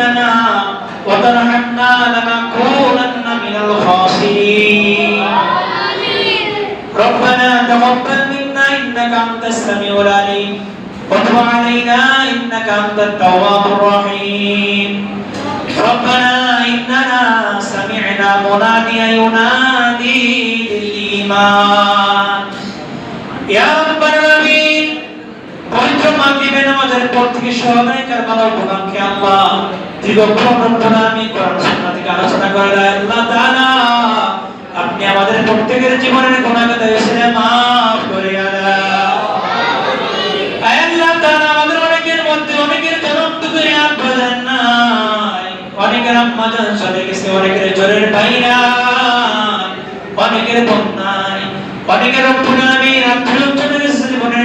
لنا وترحمنا لنكونن من الخاسرين. ربنا تقبل منا إنك أنت السميع العليم. وتب علينا إنك أنت التواب الرحيم. ربنا إننا سمعنا مناديا ينادي للإيمان. يا ربنا পবিত্র মাগরিবের নামাজের পর থেকে সবাই কারবালার ভোগানকে আল্লাহ। দীর্ঘক্ষণ রব্বনা আমি কোরআন থেকে আলোচনা করে আল্লাহ তাআলা আপনি আমাদের প্রত্যেকের জীবনের গুনাহগাতা এসে মাফ করে অনেকের মধ্যে অনেকের জনম অনেকের আম্মা চলে গেছে, অনেকের জ্বরের ভাই অনেকের বোন নাই। অনেকের রব্বুল আলামিন আত্মীয় চলে গেছে জীবনের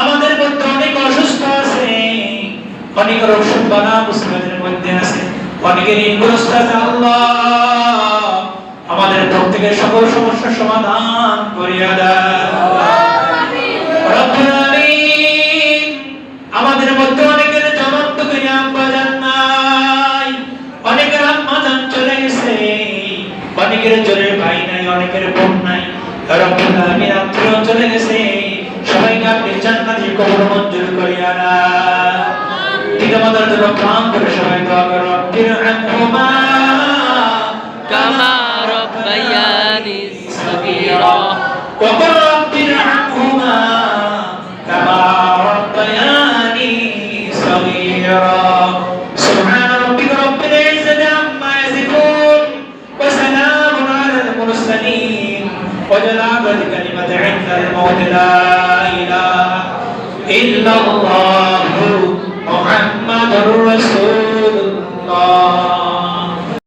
আমাদের মধ্যে অনেক অসুস্থ আছে, অনেক রোগ বানা মুসলিমদের মধ্যে আছে, অনেকের ঋণগ্রস্ত আছে আল্লাহ। আমাদের প্রত্যেকের সকল সমস্যার সমাধান করিয়া দেয় আমাদের মধ্যে অনেকের জবাব তো কিনাম বাজান নাই। অনেকের আম্মা চলে গেছে। অনেকের জোরে ভাই নাই, অনেকের বোন নাই। রব্বুল আলামিন চলে গেছে। সবাইকে আপনি জান্নাতের কবর মঞ্জুর করিয়া না আমাদের জন্য প্রাণ করে সবাই দোয়া করো। রব্বির আনহুমা, কামা ربياني صغيرا وقل رب ارحمهما كما ربياني صغيرا سبحان ربك رب العزة عما يصفون وسلام على المرسلين وجل كلمة عند الموت لا إله إلا الله